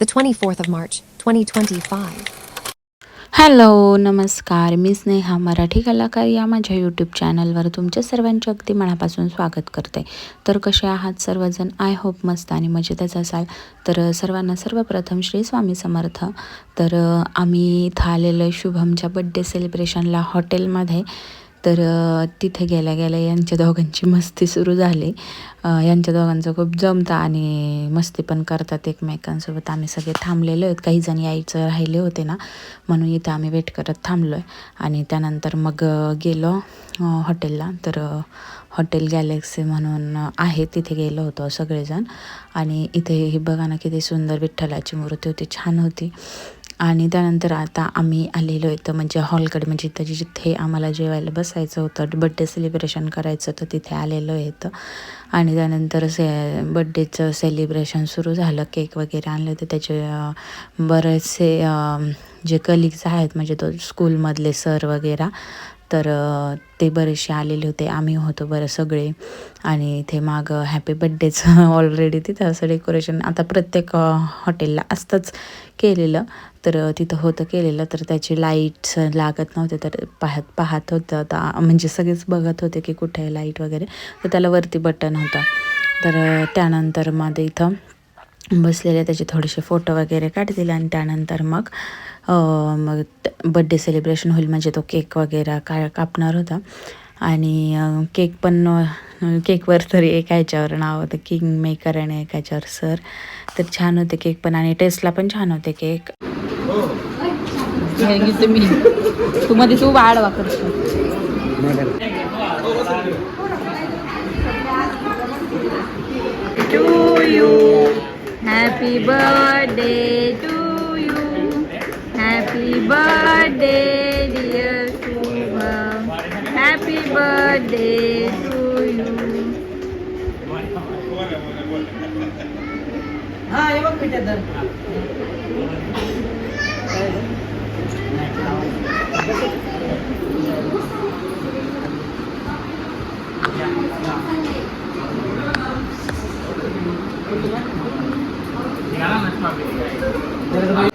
the 24th of March, 2025. Hello नमस्कार. मी स्नेहा मराठी कलाकार या माझ्या यूट्यूब चॅनलवर तुमच्या सर्वांचे अगदी मनापासून स्वागत करते. तर कसे आहात सर्वजण? आय होप मस्त आणि मजेतच असाल. तर सर्वांना सर्वप्रथम श्री स्वामी समर्थ. तर आम्ही इथं आलेलं आहे शुभमच्या बड्डे सेलिब्रेशनला हॉटेलमध्ये तर तिथे गेल्या गेल्या यांच्या दोघांची मस्ती सुरू झाली. यांच्या दोघांचं खूप जमतं आणि मस्ती पण करतात एकमेकांसोबत. आम्ही सगळे थांबलेलो आहेत. काही जण यायचं राहिले होते ना म्हणून इथं आम्ही वेट करत थांबलो आहे आणि त्यानंतर मग गेलो हॉटेलला. तर हॉटेल गॅलेक्सी म्हणून आहे तिथे गेलो होतो सगळेजण. आणि इथे ही बघा ना किती सुंदर विठ्ठलाची मूर्ती होती. छान होती. आणि त्यानंतर आता आम्ही आलेलो इथं म्हणजे हॉलकडे. म्हणजे इथं जिथे आम्हाला जेवायला बसायचं होतं बड्डे सेलिब्रेशन करायचं तर तिथे आलेलो येतं इथं. आणि त्यानंतर से बड्डेचं सेलिब्रेशन सुरू झालं केक वगैरे आणलं. होते त्याचे बरेचसे जे कलिग्स आहेत म्हणजे तो स्कूलमधले सर वगैरे तर ते बरेचसे आलेले होते. आम्ही होतो बरं सगळे. आणि इथे मागं हॅपी बड्डेचं ऑलरेडी तिथं असं डेकोरेशन आता प्रत्येक हॉटेलला असतंच केलेलं. तर तिथं होतं केलेलं. तर त्याची लाईट्स लागत नव्हते. तर पाहत पाहत होतं. आता म्हणजे सगळेच बघत होते की कुठे आहे लाइट वगैरे. तर त्याला वरती बटन होतं. तर त्यानंतर मग इथं बसलेले. त्याचे थोडेसे फोटो वगैरे काढतील. आणि त्यानंतर मग मग बड्डे सेलिब्रेशन होईल म्हणजे तो केक वगैरे का कापणार होता. आणि केक पण केकवर तरी एक ह्याच्यावर नाव होतं किंग मेकर आणि एक ह्याच्यावर सर तर छान होते केक पण आणि टेस्टला पण छान होते केक मी तू मध्ये तू वाढवा करतो happy birthday to happy birthday dear Shubham happy birthday to you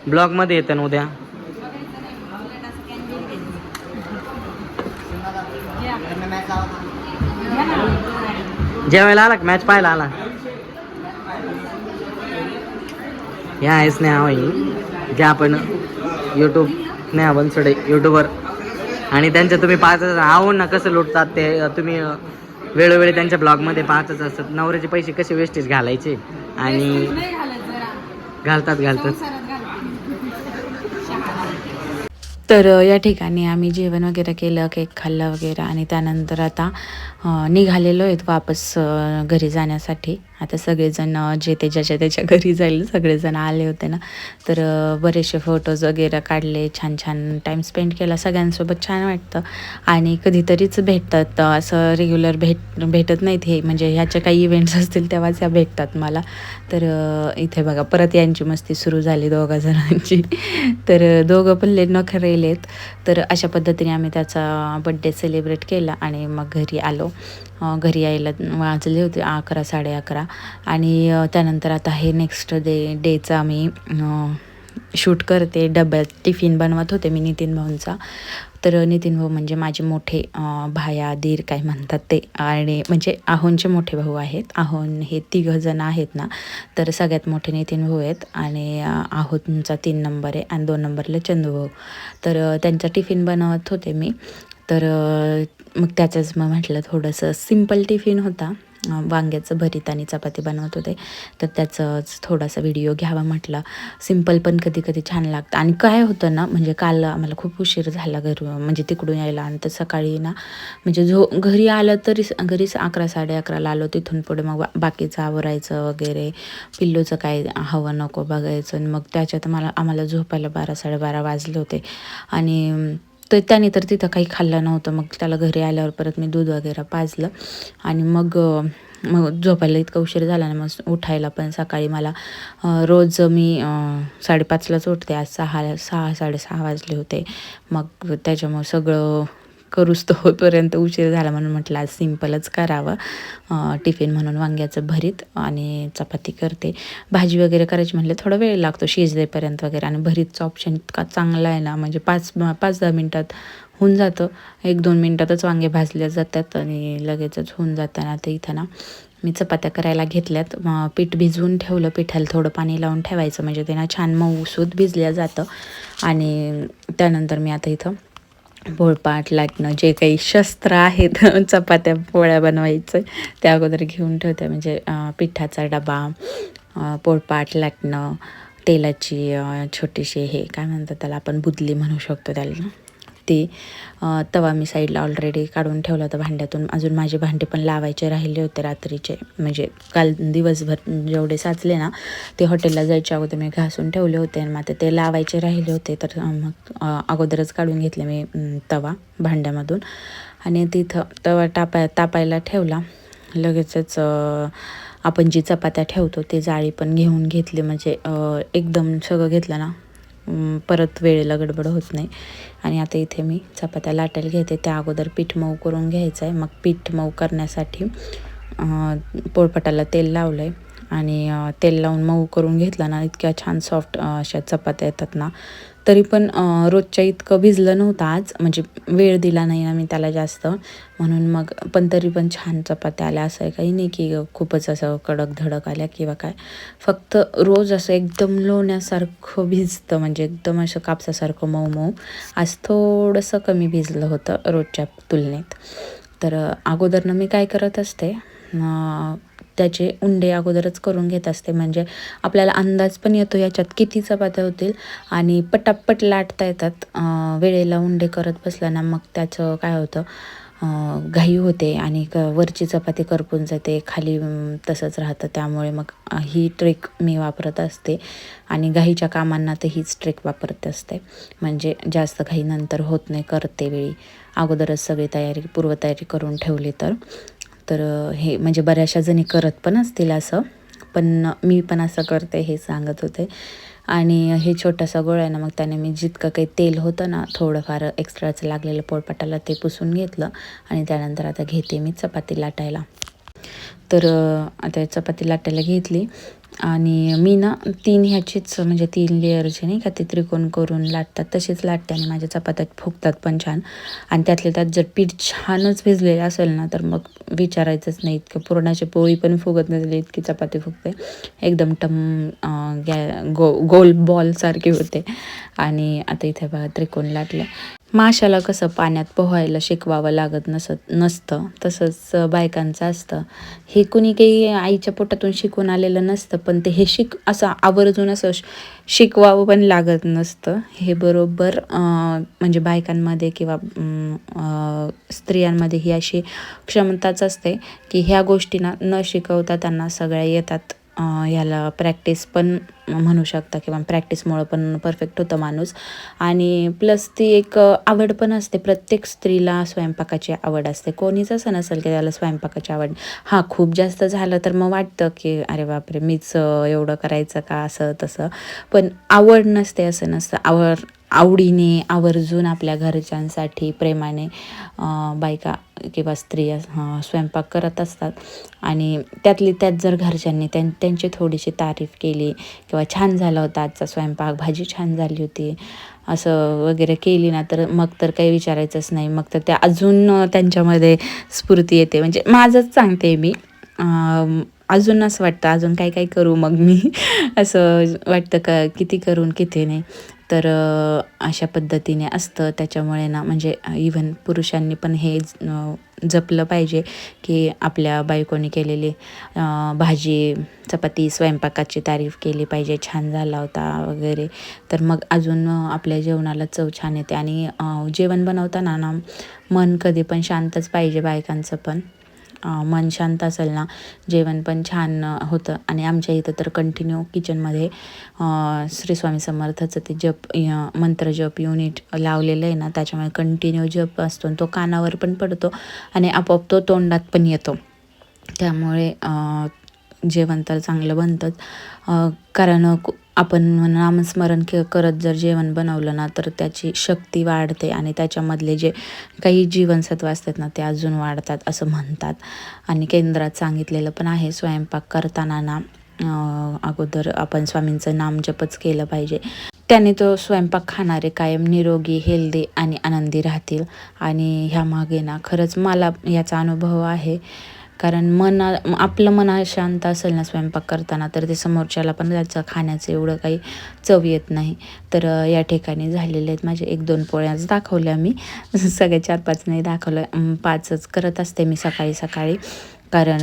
ब्लॉगमध्ये येतं ना उद्या. जेवायला आला का? मॅच पाहायला आला. या आहेस स्नेहा भाई जे आपण यूट्यूब स्नेहा बनसोडे यूट्यूबर आणि त्यांच्या तुम्ही पाहतच आवड ना कसं लुटतात ते तुम्ही वेळोवेळी त्यांच्या ब्लॉगमध्ये पाहतच असतात. नवऱ्याचे पैसे कसे वेस्टेज घालायचे? आणि घालतात घालतात. तर या ठिकाणी आम्ही जेवण वगैरे केलं केक खाल्लं वगैरे आणि त्यानंतर आता निघालेलो आहेत वापस घरी जाण्यासाठी. आता सगळेजण जे ते ज्याच्या त्याच्या घरी जाईल सगळेजण आले होते ना. तर बरेचसे फोटोज वगैरे काढले छान छान टाईम स्पेंड केला सगळ्यांसोबत छान वाटतं. आणि कधीतरीच भेटतात असं रेग्युलर भेट भेटत नाहीत हे म्हणजे ह्याचे काही इव्हेंट्स असतील तेव्हाच या भेटतात मला. तर इथे बघा परत यांची मस्ती सुरू झाली दोघा जणांची. तर दोघं पण ले नखरेलेत. तर अशा पद्धतीने आम्ही त्याचा बड्डे सेलिब्रेट केला आणि मग घरी आलो. घरी यायला वाजले होते अकरा साडे अकरा. आणि त्यानंतर आता हे नेक्स्ट डे डेचा आम्ही शूट करते. डब्यात टिफिन बनवत होते मी नितीन भाऊंचा. तर नितीन भाऊ म्हणजे माझे मोठे भाया दीर काय म्हणतात ते. आणि म्हणजे आहोनचे मोठे भाऊ आहेत. आहोन हे तिघं जण आहेत ना तर सगळ्यात मोठे नितीन भाऊ आहेत. आणि अ, तीन नंबर आहे आणि दोन नंबरला चंदू भाऊ. तर त्यांचा टिफिन बनवत होते मी. तर मग त्याचंच मग म्हटलं थोडंसं सिंपल टिफिन होता. वांग्याचं भरीत आणि चपाती बनवत होते. तर त्याचंच थोडासा व्हिडिओ घ्यावा म्हटलं. सिंपल पण कधी कधी छान लागतं. आणि काय होतं ना म्हणजे काल आम्हाला खूप उशीर झाला घर म्हणजे तिकडून यायला. आणि तर सकाळी ना म्हणजे झो घरी आलं तरी घरी अकरा साडे अकराला आलो तिथून पुढे मग बाकीचं आवरायचं वगैरे. पिल्लूचं काय हवं नको बघायचं. आणि मग त्याच्यात मला आम्हाला झोपायला बारा साडेबारा वाजले होते. आणि तर त्याने तर तिथं काही खाल्लं नव्हतं. मग त्याला घरी आल्यावर परत मी दूध वगैरे पाजलं. आणि मग मग झोपायला इतका उशीर झाला ना मग उठायला पण सकाळी मला रोज मी साडेपाचलाच उठते. आज सहा सहा साडेसहा वाजले होते. मग त्याच्यामुळं सगळं करूच तो होईपर्यंत उशीर झाला म्हणून म्हटलं आज सिम्पलच करावं. टिफिन म्हणून वांग्याचं भरीत आणि चपाती करते. भाजी वगैरे करायची म्हटलं थोडा वेळ लागतो शिजलेपर्यंत वगैरे आणि भरीतचा ऑप्शन इतका चांगला आहे ना म्हणजे पाच पाच दहा मिनटात होऊन जातं. एक दोन मिनटातच वांगे भाजले जातात आणि लगेचच होऊन जातं ना ते इथं ना. मी चपात्या करायला घेतल्यात. मग पीठ भिजवून ठेवलं पिठाला थोडं पाणी लावून ठेवायचं म्हणजे ते ना छान मऊसूत भिजल्या जातं. आणि त्यानंतर मी आता इथं पोळपाट लाटणं जे काही शस्त्र आहेत चपात्या पोळ्या बनवायचं ते अगोदर घेऊन ठेवते. म्हणजे पिठाचा डबा पोळपाट लाटणं तेलाची छोटीशी हे काय म्हणतात त्याला आपण बुदली म्हणू शकतो त्याला. ते तवा मी साईडला ऑलरेडी काढून ठेवला होता भांड्यातून. अजून माझे भांडे पण लावायचे राहिले होते रात्रीचे. म्हणजे काल दिवसभर जेवढे साचले ना ते हॉटेलला जायच्या अगोदर मी घासून ठेवले होते आणि मग आता ते लावायचे राहिले होते. तर मग अगोदरच काढून घेतले मी तवा भांड्यामधून. आणि तिथं तवा टापाय तापायला ठेवला. लगेचच आपण जी चपात्या ठेवतो ते जाळी पण घेऊन घेतली. म्हणजे एकदम सगळं घेतलं ना परत वेळेला गडबड होत नाही. आणि आता इथे मी चपात्या लाटायला घेते. त्या अगोदर पीठ मऊ करून घ्यायचं आहे मग पीठ मऊ करण्यासाठी पोळपटाला पोळपाटाला तेल लावलं आहे आणि तेल लावून मऊ करून घेतला ना इतक्या छान सॉफ्ट अशा चपात्या येतात ना. तरी पण रोजच्या इतकं भिजलं नव्हतं आज म्हणजे वेळ दिला नाही ना मी त्याला जास्त. म्हणून मग पण तरी पण छान चपात्या आल्या असं काही नाही की खूपच असं कडक धडक आल्या किंवा काय. फक्त रोज असं एकदम लोण्यासारखं भिजतं म्हणजे एकदम असं कापसासारखं मऊ मऊ. आज थोडंसं कमी भिजलं होतं रोजच्या तुलनेत. तर अगोदरनं मी काय करत असते त्याचे उंडे अगोदरच करून घेत असते. म्हणजे आपल्याला अंदाज पण येतो याच्यात किती चपात्या होतील आणि पटापट लाटता येतात. वेळेला उंडे करत बसला ना मग त्याचं काय होतं? घाई होते आणि क वरची चपाती करपून जाते. खाली तसंच राहतं. त्यामुळे मग ही ट्रिक मी वापरत असते. आणि घाईच्या कामांना तर हीच ट्रिक वापरत असते. म्हणजे जास्त घाई नंतर होत नाही करते वेळी. अगोदरच सगळी तयारी पूर्वतयारी करून ठेवली तर. तर हे म्हणजे बऱ्याचशा जणी करत पण असतील असं. पण मी पण असं करते हे सांगत होते. आणि हे छोटासा गोळा आहे ना मग त्याने मी जितकं काही तेल होतं ना थोडंफार एक्स्ट्राचं लागलेलं पोळपाटाला ते पुसून घेतलं. आणि त्यानंतर आता घेते मी चपाती लाटायला. तर आता चपाती लाटायला घेतली. आणि मी ना तीन ह्याचीच म्हणजे तीन लेअरचे नाही का ते त्रिकोण करून लाटतात. तसेच लाटते आणि माझ्या चपात्यात फुगतात पण छान. आणि त्यातले त्यात जर पीठ छानच भिजलेलं असेल ना तर मग विचारायचंच नाही इतकं. पुरणाची पोळी पण फुगत नसली इतकी चपाती फुगते. एकदम टम गॅ गो गोल बॉलसारखी होते. आणि आता इथे बघा त्रिकोण लाटलं. माशाला कसं पाण्यात पोहायला शिकवावं लागत नसत नसतं तसंच बायकांचं असतं. हे कुणी काही आईच्या पोटातून शिकून आलेलं नसतं पण ते हे शिक असं आवर्जून असं शिकवावं पण लागत नसतं. हे बरोबर म्हणजे बायकांमध्ये किंवा स्त्रियांमध्ये ही अशी क्षमताच असते की ह्या गोष्टींना न शिकवता त्यांना सगळ्या येतात. ह्याला प्रॅक्टिस पण म्हणू शकता किंवा प्रॅक्टिसमुळं पण परफेक्ट होतं माणूस. आणि प्लस ती एक आवड पण असते. प्रत्येक स्त्रीला स्वयंपाकाची आवड असते. कोणीच असं नसेल की त्याला स्वयंपाकाची आवड. हां खूप जास्त झालं तर मग वाटतं की अरे बापरे! मीच एवढं करायचं का? असं तसं. पण आवड नसते असं नसतं. आवड आवडीने आवर्जून आपल्या घरच्यांसाठी प्रेमाने बायका किंवा स्त्रिया स्वयंपाक करत असतात. आणि त्यातली त्यात जर घरच्यांनी त्यां त्यांची थोडीशी तारीफ केली किंवा छान झाला होता आजचा स्वयंपाक भाजी छान झाली होती असं वगैरे केली ना तर मग तर काही विचारायचंच नाही. मग तर त्या अजून त्यांच्यामध्ये स्फूर्ती येते. म्हणजे माझंच सांगते मी. अजून असं वाटतं अजून काय काय करू मग मी? असं वाटतं का किती करून किती नाही. तर अशा पद्धतीने असतं. त्याच्यामुळे ना म्हणजे इव्हन पुरुषांनी पण हे ज- जपलं पाहिजे की आपल्या बायकोनी केलेली भाजी चपाती स्वयंपाकाची तारीफ केली पाहिजे. छान झाला होता वगैरे. तर मग अजून आपल्या जेवणाला चव छान येते. आणि जेवण बनवताना ना मन कधी पण शांतच पाहिजे बायकांचं पण. मन शांत असेल ना जेवण पण छान होतं. आणि आमच्या इथं तर कंटिन्यू किचनमध्ये श्री स्वामी समर्थाचं ते जप य- मंत्र जप युनिट लावलेलं आहे ना त्याच्यामुळे कंटिन्यू जप असतो तो कानावर पण पडतो आणि आपोआप तो तोंडात पण येतो. त्यामुळे जेवण तर चांगलं बनतंच. कारण आपण नामस्मरण के करत जर जेवण बनवलं ना तर त्याची शक्ती वाढते आणि त्याच्यामधले जे काही जीवनसत्व असतात ना ते अजून वाढतात असं म्हणतात. आणि केंद्रात सांगितलेलं पण आहे स्वयंपाक करताना ना अगोदर आपण स्वामींचं नाम जपच केलं पाहिजे. त्याने तो स्वयंपाक खाणारे कायम निरोगी हेल्दी आणि आनंदी राहतील. आणि ह्यामागे ना खरंच मला याचा अनुभव आहे. कारण मन आपलं मन शांत असेल ना स्वयंपाक करताना तर ते समोरच्याला पण त्याचं खाण्याचं एवढं काही चव येत नाही. तर या ठिकाणी झालेले आहेत माझे एक दोन पोळ्याच दाखवल्या मी. सगळे चार पाच नाही दाखवलं. पाचच करत असते मी सकाळी सकाळी. कारण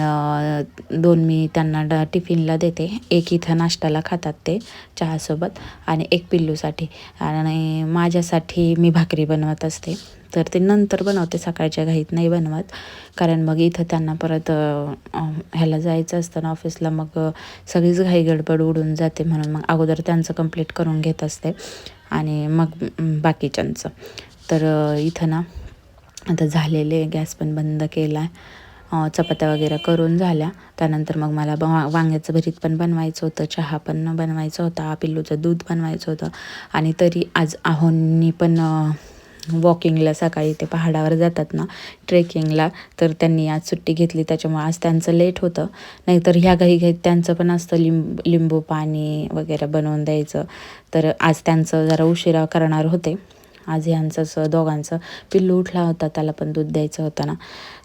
दोन मी त्यांना ड टिफिनला देते. एक इथं नाश्त्याला खातात ते चहासोबत आणि एक पिल्लूसाठी. आणि माझ्यासाठी मी भाकरी बनवत असते. तर ते नंतर बनवते सकाळच्या घाईत नाही बनवत. कारण मग इथं त्यांना परत ह्याला जायचं असतं ना ऑफिसला मग सगळीच घाई गडबड उडून जाते म्हणून मग अगोदर त्यांचं कंप्लीट करून घेत असते. आणि मग बाकीच्यांचं. तर इथं ना आता झालेले गॅस पण बंद केला आहे चपात्या वगैरे करून झाल्या. त्यानंतर मग मला ब वांग्याचं भरीत पण बनवायचं होतं चहा पण बनवायचं होता पिल्लूचं दूध बनवायचं होतं. आणि तरी आज आहोंनी पण वॉकिंगला सकाळी ते पहाडावर जातात ना ट्रेकिंगला तर त्यांनी आज सुट्टी घेतली. त्याच्यामुळे आज त्यांचं लेट होतं. नाहीतर ह्या घाई घाईत त्यांचं पण असतं लिंब लिंबू पाणी वगैरे बनवून द्यायचं. तर आज त्यांचं जरा उशिरा करणार होते. आज ह्यांचंच दोघांचं पिल्लू उठला होता त्याला पण दूध द्यायचं होतं ना.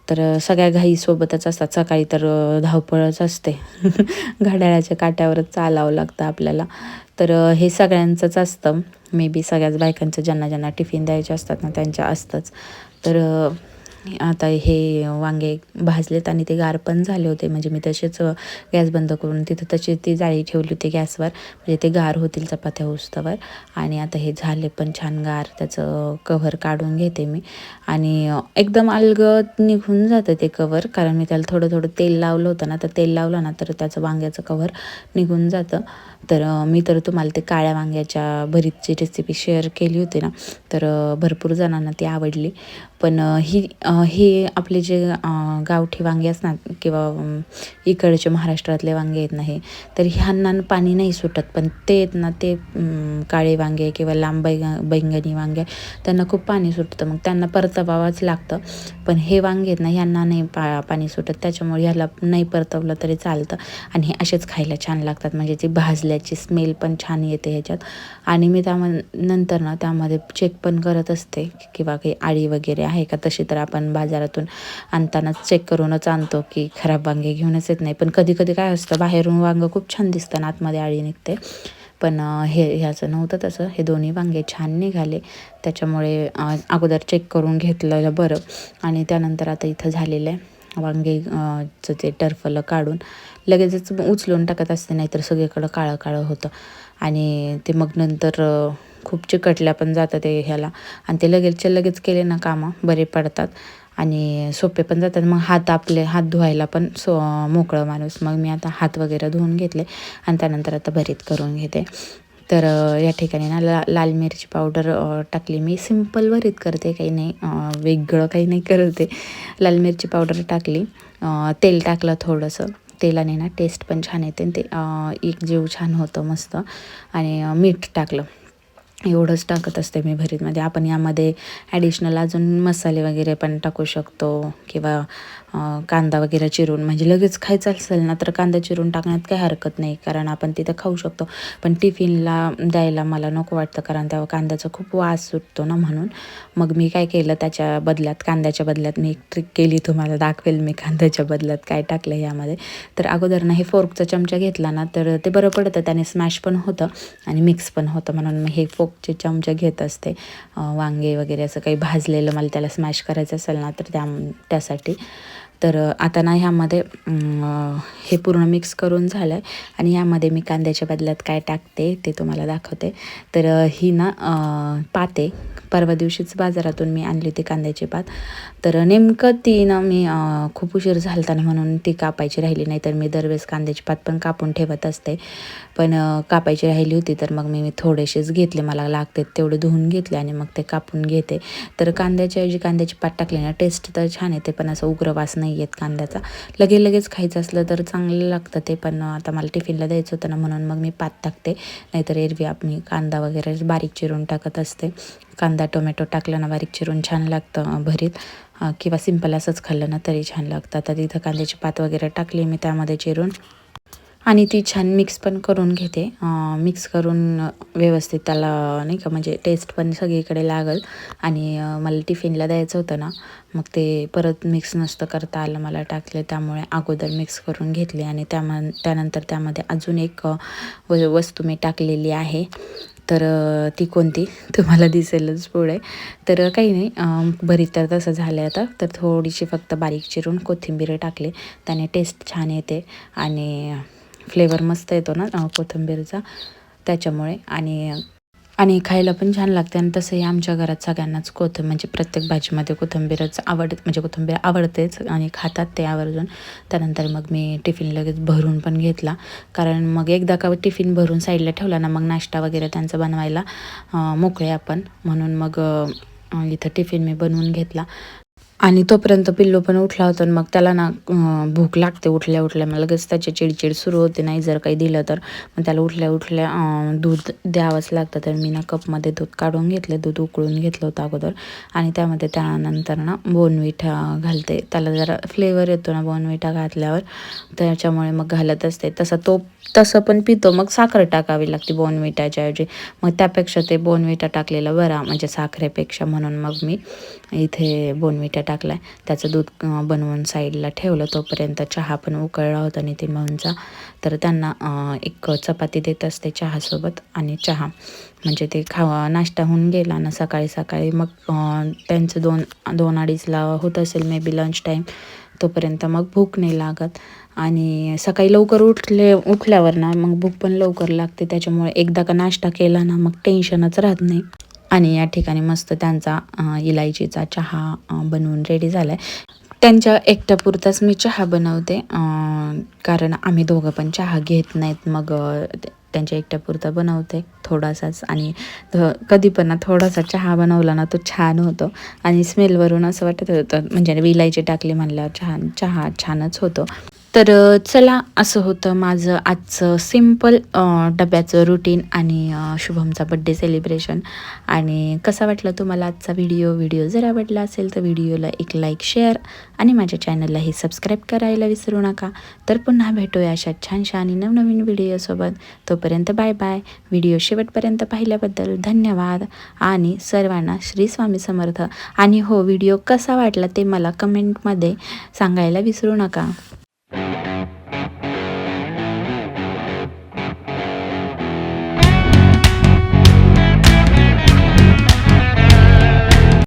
तर सगळ्या घाई सोबतच असतात. सकाळी तर धावपळच असते. घड्याळाच्या काट्यावरच चालावं लागतं आपल्याला. तर हे सगळ्यांचंच असतं. मे बी सगळ्याच बायकांचं ज्यांना ज्यांना टिफिन द्यायचे असतात ना त्यांच्या असतंच. तर आता हे वांगे भाजलेत आणि ते गार पण झाले होते. म्हणजे मी तसेच गॅस बंद करून तिथं तशी ती जाळी ठेवली होती गॅसवर. म्हणजे ते गार होतील चपात्या उस्तवर. आणि आता हे झाले पण छान गार. त्याचं कव्हर काढून घेते मी. आणि एकदम अलगत निघून जातं ते कवर कारण मी त्याला थोडं थोडं तेल लावलं होतं ना तर तेल लावलं ना तर त्याचं वांग्याचं कव्हर निघून जातं. तर मी तर तुम्हाला ते काळ्या वांग्याच्या भरीतची रेसिपी शेअर केली होती ना तर भरपूर जणांना ती आवडली. पण ही हे आपले जे गावठी वांगे असणार किंवा इकडचे महाराष्ट्रातले वांगे आहेत ना हे तर ह्यांना पाणी नाही सुटत. पण ते आहेत ना ते काळे वांगे किंवा लांब बैंग बैंगणी वांगे त्यांना खूप पाणी सुटतं. मग त्यांना परतवावंच लागतं. पण हे वांगे आहेत ना ह्यांना नाही पा पाणी सुटत. त्याच्यामुळे ह्याला नाही परतवलं तरी चालतं. आणि हे असेच खायला छान लागतात. म्हणजे ती भाजल्याची स्मेल पण छान येते ह्याच्यात. आणि मी त्या नंतर ना त्यामध्ये चेक पण करत असते किंवा काही आळी वगैरे आहे का तशी तर आपण बाजारातून आणतानाच चेक करूनच आणतो की खराब वांगे घेऊनच येत नाही. पण कधी कधी काय असतं बाहेरून वांगं खूप छान दिसतं ना आतमध्ये आळी निघते. पण हे ह्याचं नव्हतं तसं. हे दोन्ही वांगे छान निघाले. त्याच्यामुळे अगोदर चेक करून घेतलेलं बरं. आणि त्यानंतर आता इथं झालेलं आहे. वांगे चं ते टर्फलं काढून लगेचच उचलून टाकत असते नाहीतर सगळीकडं काळं काळं होतं. आणि ते मग नंतर खूप चिकटल्या पण जातं ते ह्याला. आणि ते लगेचच्या लगेच केले ना कामं बरे पडतात. आणि सोपे पण जातात. मग हात आपले हात धुवायला पण सो मोकळं माणूस. मग मी आता हात वगैरे धुवून घेतले. आणि त्यानंतर आता भरीत करून घेते. तर या ठिकाणी ना ला लाल मिरची पावडर टाकली मी. सिम्पलवरीत करते काही नाही. वेगळं काही नाही करते. लाल मिरची पावडर टाकली. तेल टाकलं थोडंसं. तेलाने ना टेस्ट पण छान येते आणि ते एक जीव छान होतं मस्त. आणि मीठ टाकलं. एवढंच टाकत असते मी भरीतमध्ये म्हणजे आपण यामध्ये ॲडिशनल अजून मसाले वगैरे पण टाकू शकतो किंवा कांदा वगैरे चिरून. म्हणजे लगेच खायचं असेल ना तर कांदा चिरून टाकण्यात काही हरकत नाही कारण आपण तिथं खाऊ शकतो. पण टिफिनला द्यायला मला नको वाटतं कारण तेव्हा कांद्याचा खूप वास सुटतो ना म्हणून. मग मी काय केलं त्याच्या बदल्यात कांद्याच्या बदल्यात मी एक ट्रिक केली तुम्हाला दाखवेल मी कांद्याच्या बदल्यात काय टाकलं यामध्ये. तर अगोदर ना हे फोर्कचा चमचा घेतला ना तर ते बरं पडतं त्याने स्मॅश पण होतं आणि मिक्स पण होतं म्हणून मी हे कपचे चमचे घेत असते. वांगे वगैरे असं काही भाजलेलं मला त्याला स्मॅश करायचं असेल ना तर त्या त्यासाठी. तर आता ना ह्यामध्ये हे पूर्ण मिक्स करून झालं आहे आणि ह्यामध्ये मी कांद्याच्या बदल्यात काय टाकते ते तुम्हाला दाखवते. तर ही ना पाते परवा दिवशीच बाजारातून मी आणली ती कांद्याची पात. तर नेमकं ती ना मी खूप उशीर झालताना म्हणून ती कापायची राहिली नाही तर मी दरवेळेस कांद्याची पात पण कापून ठेवत असते. पण कापायची राहिली होती तर मग मी मी थोडेसेच घेतले. मला लागते तेवढे धुवून घेतले आणि मग ते कापून घेते. तर कांद्याच्या ऐवजी कांद्याची पात टाकली ना टेस्ट तर छान येते पण असं उग्र वास नाही येत कांद्याचा. लगे लगेच खायचं असलं तर चांगलं लागतं ते पण आता मला टिफिनला द्यायचं होतं ना म्हणून मग मी पात टाकते. नाहीतर एरवी मी कांदा वगैरे बारीक चिरून टाकत असते. कांदा टोमॅटो टाकलं ना बारीक चिरून छान लागतं भरीत. किंवा सिंपल असंच खाल्लं ना तरी छान लागतं. आता तिथं कांद्याची पात वगैरे टाकली मी त्यामध्ये चिरून आणि ती छान मिक्स पण करून घेते. मिक्स करून व्यवस्थित त्याला नाही का म्हणजे टेस्ट पण सगळीकडे लागल. आणि मला टिफिनला द्यायचं होतं ना मग ते परत मिक्स नसतं करता आलं मला टाकले. त्यामुळे अगोदर मिक्स करून घेतले आणि त्याम त्यानंतर त्यामध्ये अजून एक व- वस्तू मी टाकलेली आहे. तर ती कोणती? तुम्हाला दिसेलच पुढे. तर काही नाही भरीत तर तसं झालं आहे आता. तर थोडीशी फक्त बारीक चिरून कोथिंबीर टाकले. त्याने टेस्ट छान येते. आणि फ्लेवर मस्त येतो ना कोथिंबीरचा. त्याच्यामुळे आणि आणि खायला पण छान लागते आणि तसंही आमच्या घरात सगळ्यांनाच कोथिंबीर म्हणजे प्रत्येक भाजीमध्ये कोथिंबीरच आवड म्हणजे कोथिंबीर आवडतेच आणि खातात ते आवर्जून. त्यानंतर मग मी टिफिन लगेच भरून पण घेतला. कारण मग एकदा का टिफिन भरून साईडला ठेवला ना मग नाश्ता वगैरे त्यांचं बनवायला मोकळे आपण. म्हणून मग इथं टिफिन मी बनवून घेतला. आणि तोपर्यंत पिल्लू पण उठला होता आणि मग त्याला ना भूक लागते. उठल्या उठल्या मग लगेच त्याची चिडचिड सुरू होते. नाही जर काही दिलं तर. मग त्याला उठल्या उठल्या दूध द्यावंच लागतं. तर मी ना कपमध्ये दूध काढून घेतले. दूध उकळून घेतलं होतं अगोदर. आणि त्यामध्ये त्यानंतर ना बोनविठा घालते. त्याला जरा फ्लेवर येतो ना बोनविठा घातल्यावर. त्याच्यामुळे मग घालत असते. तसं तो तसं पण पितो. मग साखर टाकावी लागते बोनविटाच्या ऐवजी. मग त्यापेक्षा ते बोनविटा टाकलेला बरा. म्हणजे साखरेपेक्षा म्हणून मग मी इथे बोनविटा टाकला आहे त्याचं दूध बनवून साईडला ठेवलं. तोपर्यंत चहा पण उकळला होता नितीनभाऊंचा तर त्यांना एक चपाती देत असते चहासोबत आणि चहा. म्हणजे ते खावा नाश्ता होऊन गेला ना सकाळी सकाळी. मग त्यांचं दोन दोन अडीचला होत असेल मे बी लंच टाईम तोपर्यंत मग भूक नाही लागत. आणि सकाळी लवकर उठले उठल्यावर ना मग भूक पण लवकर लागते. त्याच्यामुळे एकदा का नाश्ता केला ना मग टेन्शनच राहत नाही. आणि या ठिकाणी मस्त त्यांचा इलायचीचा चहा बनवून रेडी झाला आहे त्यांच्या एकट्यापुरताच मी चहा बनवते कारण आम्ही दोघं पण चहा घेत नाहीत मग त्यांच्या एकट्यापुरता बनवते थोडासाच. आणि कधी पण ना थोडासा चहा बनवला ना तो छान होतो. आणि स्मेलवरून असं वाटत होतं म्हणजे विलायची टाकली म्हणल्यावर छान चहा छानच होतो. तर चला असं होतं माझं आजचं सिंपल डब्याचं रुटीन आणि शुभमचा बड्डे सेलिब्रेशन आणि कसा वाटला तुम्हाला आजचा व्हिडिओ व्हिडिओ जर आवडला असेल तर व्हिडिओला एक लाईक शेअर आणि माझ्या चॅनललाही सबस्क्राईब करायला विसरू नका. तर पुन्हा भेटूया अशा छानशा आणि नवनवीन व्हिडिओसोबत तोपर्यंत बाय बाय व्हिडिओ शेवटपर्यंत पाहिल्याबद्दल धन्यवाद. आणि सर्वांना श्री स्वामी समर्थ. आणि हो व्हिडिओ कसा वाटला ते मला कमेंटमध्ये सांगायला विसरू नका. Thank you.